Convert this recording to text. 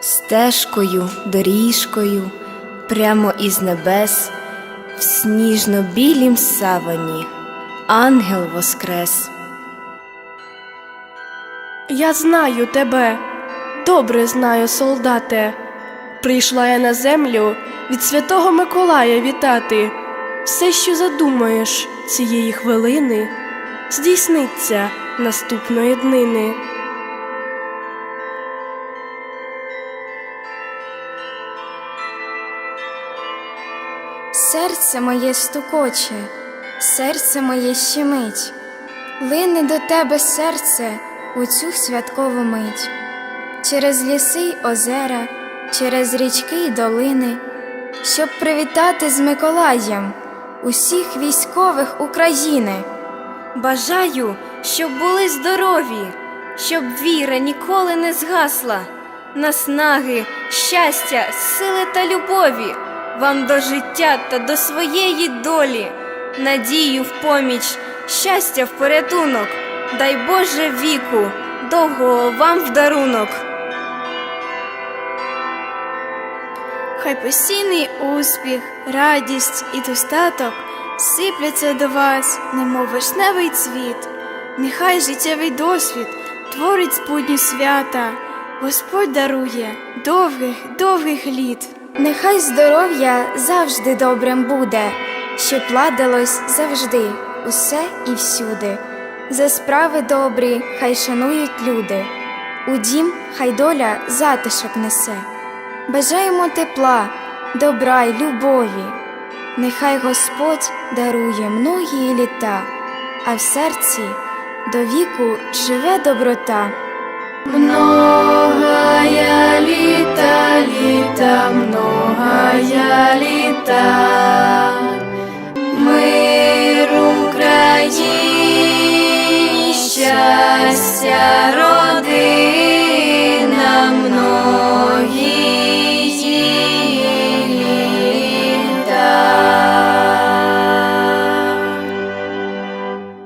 стежкою, доріжкою, прямо із небес, в сніжно-білім савані, ангел воскрес. Я знаю тебе, добре знаю, солдате. Прийшла я на землю від святого Миколая вітати. Все, що задумаєш цієї хвилини, здійсниться наступної днини. Серце моє стукоче, серце моє щемить, лине до тебе серце у цю святкову мить, через ліси й озера, через річки й долини, щоб привітати з Миколаєм усіх військових України. Бажаю, щоб були здорові, щоб віра ніколи не згасла, наснаги, щастя, сили та любові вам до життя та до своєї долі, надію в поміч, щастя в порятунок, дай Боже віку, довгого вам в дарунок. Хай постійний успіх, радість і достаток сипляться до вас, немов вишневий цвіт. Нехай життєвий досвід творить спутні свята, Господь дарує довгих, довгих літ. Нехай здоров'я завжди добрим буде, щоб ладилось завжди, усе і всюди. За справи добрі хай шанують люди, у дім хай доля затишок несе. Бажаємо тепла, добра й любові. Нехай Господь дарує многії літа, а в серці до віку живе доброта. Многая літа, літа, літа,